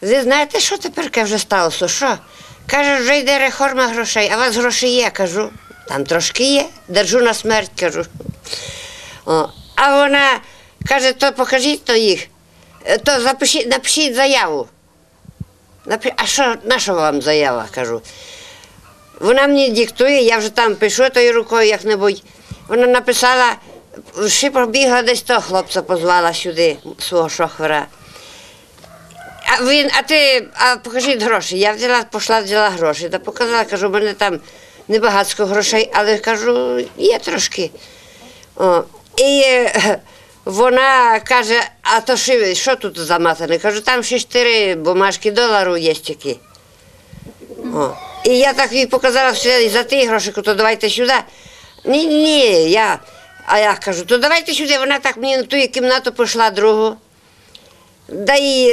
Ви знаєте, що тепер вже сталося? Що? Каже, вже йде реформа грошей, а у вас гроші є, кажу. Там трошки є, держу на смерть, кажу. О, а вона каже, то покажіть то їх, Е, то запишіть, напишіть заяву. Напи... А що, на що вам заява? кажу. Вона мені диктує, я вже там пишу тою рукою як-небудь. Вона написала, ще пробігла десь того хлопця позвала сюди, свого шофера. А він, а ти, а покажіть гроші. Я взяла, пішла, взяла гроші та показала, кажу, у мене там небагатсько грошей, але кажу, є трошки. О, і е, вона каже, а то що, що тут заматане? Кажу, там ще чотири бумажки долару є тільки. О. І я так їй показала все, за ті гроші, то давайте сюди. Ні, ні, я. А я кажу, то давайте сюди. Вона так мені на ту кімнату пішла другу. Да і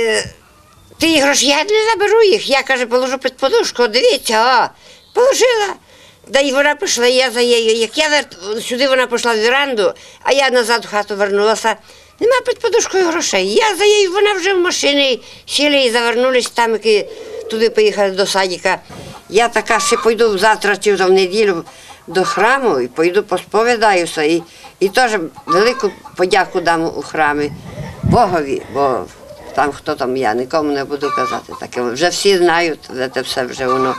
ті гроші, я не заберу їх. Я каже, положу під подушку, дивіться, о, положила. Да і вона пішла, і я за нею. Як я сюди вона пішла в веранду, а я назад в хату вернулася. Нема під подушкою грошей. Я за нею, вона вже в машині сіли і завернулись там, які туди поїхали до садика. Я така ще пойду завтра чи в неділю до храму і пойду посповідаюся. І, і теж велику подяку дам у храмі Богові, бо там хто там я, нікому не буду казати таке. Вже всі знають, де це все вже воно